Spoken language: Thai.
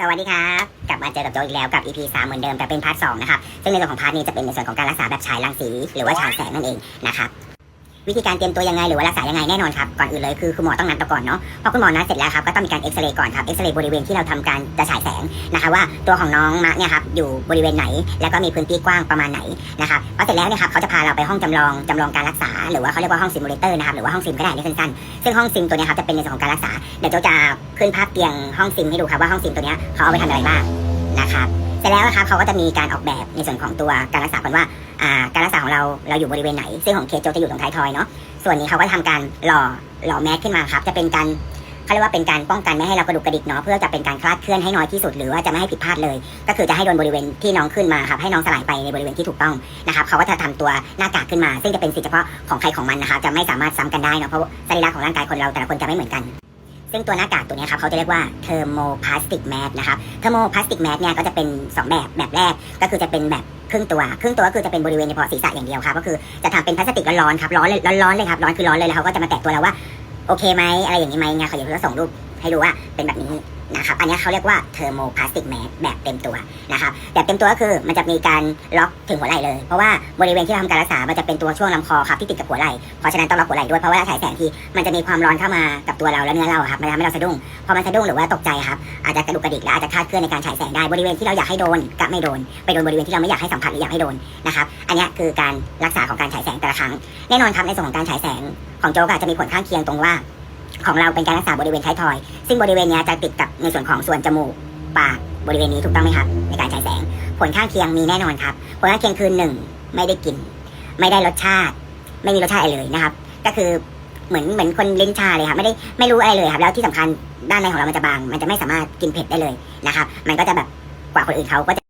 สวัสดีครับ กลับมาเจอกับโจอีกแล้วกับ EP 3เหมือนเดิมแต่เป็นพาร์ท2นะครับ ซึ่งในส่วนของพาร์ทนี้จะเป็นในส่วนของการรักษาแบบฉายรังสี หรือว่าฉายแสงนั่นเองนะครับวิธีการเตรียมตัวยังไงหรือว่ารักษายังไงแน่นอนครับก่อนอื่นเลยคือคุณหมอต้องนัดเราก่อนเนาะพอคุณหมอนัดเสร็จแล้วครับก็ต้องมีการเอ็กซเรย์ก่อนครับเอ็กซเรย์บริเวณที่เราทำการจะฉายแสงนะคะว่าตัวของน้องมะเนี่ยครับอยู่บริเวณไหน แล้วก็มีพื้นที่กว้างประมาณไหนนะครับพอเสร็จแล้วเนี่ยครับเขาจะพาเราไปห้องจำลองจำลองการรักษา หรือว่าเขาเรียกว่าห้องซิมูเลเตอร์นะครับหรือว่าห้องซิมก็ได้เรียกสั้นๆซึ่งห้องซิมตัวนี้ครับจะเป็นในส่วนของการรักษาเดี๋ยวโจจะ ขึ้นภาพเตียงห้องซิมให้ดูครับว่าห้องซิมตัวนี้เขาเอาไปทำอะไรบ้างนะครับเสร็จแล้วนะครับเขาก็จะมีการออกแบบในส่วนของตัวการรักษาก่อนว่าการรักษาของเราเราอยู่บริเวณไหน ซึ่งของเคโจจะอยู่ตรงท้ายทอยเนาะส่วนนี้เขาก็ทำการหล่อหล่อแมสขึ้นมาครับ จะเป็นการเขาเรียกว่าเป็นการป้องกันไม่ให้เรากระดุกกระดิกเนาะเพื่อจะเป็นการคลาดเคลื่อนให้น้อยที่สุดหรือว่าจะไม่ให้ผิดพลาดเลย ก็คือจะให้โดนบริเวณที่น้องขึ้นมาครับให้น้องสลายไปในบริเวณที่ถูกต้องนะครับเขาก็จะทำตัวหน้ากากขึ้นมา ซึ่งจะเป็นสิทธิเฉพาะของใครของมันนะครับจะไม่สามารถซ้ำกันได้เนาะเพราะสรีระของร่างกายคนเราแต่ละคนจะไม่เหมือนกัน ซึ่งตัวหน้ากากตัวนี้ครับเขาจะเรียกว่าเทอร์โมพลาสติกแมสนะครับเทอร์โมพลาสติกแมสเนี่ยก็จะเป็น 2 แบบแบบแรกก็คือจะเป็นแบบครึ่งตัว ครึ่งตัวก็คือจะเป็นบริเวณเฉพาะศีรษะอย่างเดียวครับก็คือจะทำเป็นพลาสติกร้อนๆครับร้อนเลยร้อนๆเลยครับร้อนคือร้อนเลยแล้วเขาก็จะมาแตะตัวเราว่าโอเคไหมอะไรอย่างนี้ไหมไงเขาอยากจะส่งรูปให้ดูว่าเป็นแบบนี้ นะครับอันนี้เขาเรียกว่าเทอร์โมพลาสติกแมสแบบเต็มตัวนะครับแบบเต็มตัวก็คือมันจะมีการล็อกถึงหัวไหล่เลย เพราะว่าบริเวณที่เราทำการรักษา มันจะเป็นตัวช่วงลำคอครับที่ติดกับหัวไหล่เพราะฉะนั้นต้องล็อกหัวไหล่ด้วยเพราะว่าฉายแสงที่มันจะมีความร้อนเข้ามากับตัวเราและเนื้อเราครับมันทำให้เราสะดุ้งพอมันสะดุ้งหรือว่าตกใจครับอาจจะกระดุกกระดิกและอาจจะคลาดเคลื่อนในการฉายแสงได้บริเวณที่เราอยากให้โดนกับไม่โดน ไปโดนบริเวณที่เราไม่อยากให้สัมผัสหรืออยากให้โดนนะครับอันนี้คือการรักษาของการฉายแสงแต่ละครั้งแน่นอนครับในส่วนของการฉายแสงของโจกอาจจะมีผลข้างเคียงตรงว่า ของเราเป็นการรักษาบริเวณท้ายทอย ซึ่งบริเวณนี้จะติดกับในส่วนของส่วนจมูกปากบริเวณนี้ถูกต้องไหมครับ ในการฉายแสง ผลข้างเคียงมีแน่นอนครับ ผลข้างเคียงคือหนึ่งไม่ได้กลิ่นไม่ได้รสชาติ ไม่มีรสชาติอะไรเลยนะครับ ก็คือเหมือนเหมือนคนลิ้นชาเลยครับไม่ได้ไม่รู้อะไรเลยครับ แล้วที่สำคัญด้านในของเรามันจะบาง มันจะไม่สามารถกินเผ็ดได้เลยนะครับ มันก็จะแบบกว่าคนอื่นเขาก็จะ